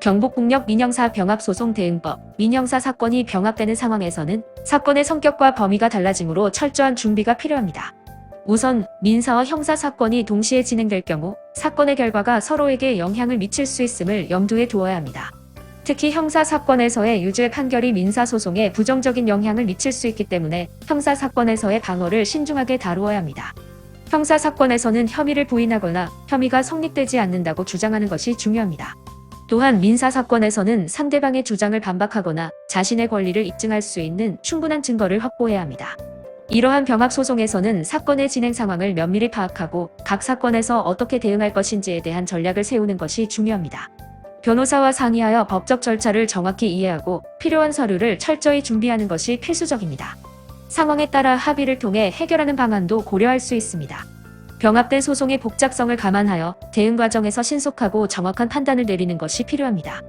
경북북력 민형사 병합소송 대응법 민형사 사건이 병합되는 상황에서는 사건의 성격과 범위가 달라지므로 철저한 준비가 필요합니다. 우선 민사와 형사 사건이 동시에 진행될 경우 사건의 결과가 서로에게 영향을 미칠 수 있음을 염두에 두어야 합니다. 특히 형사 사건에서의 유죄 판결이 민사 소송에 부정적인 영향을 미칠 수 있기 때문에 형사 사건에서의 방어를 신중하게 다루어야 합니다. 형사 사건에서는 혐의를 부인하거나 혐의가 성립되지 않는다고 주장하는 것이 중요합니다. 또한 민사 사건에서는 상대방의 주장을 반박하거나 자신의 권리를 입증할 수 있는 충분한 증거를 확보해야 합니다. 이러한 병합 소송에서는 사건의 진행 상황을 면밀히 파악하고 각 사건에서 어떻게 대응할 것인지에 대한 전략을 세우는 것이 중요합니다. 변호사와 상의하여 법적 절차를 정확히 이해하고 필요한 서류를 철저히 준비하는 것이 필수적입니다. 상황에 따라 합의를 통해 해결하는 방안도 고려할 수 있습니다. 병합된 소송의 복잡성을 감안하여 대응 과정에서 신속하고 정확한 판단을 내리는 것이 필요합니다.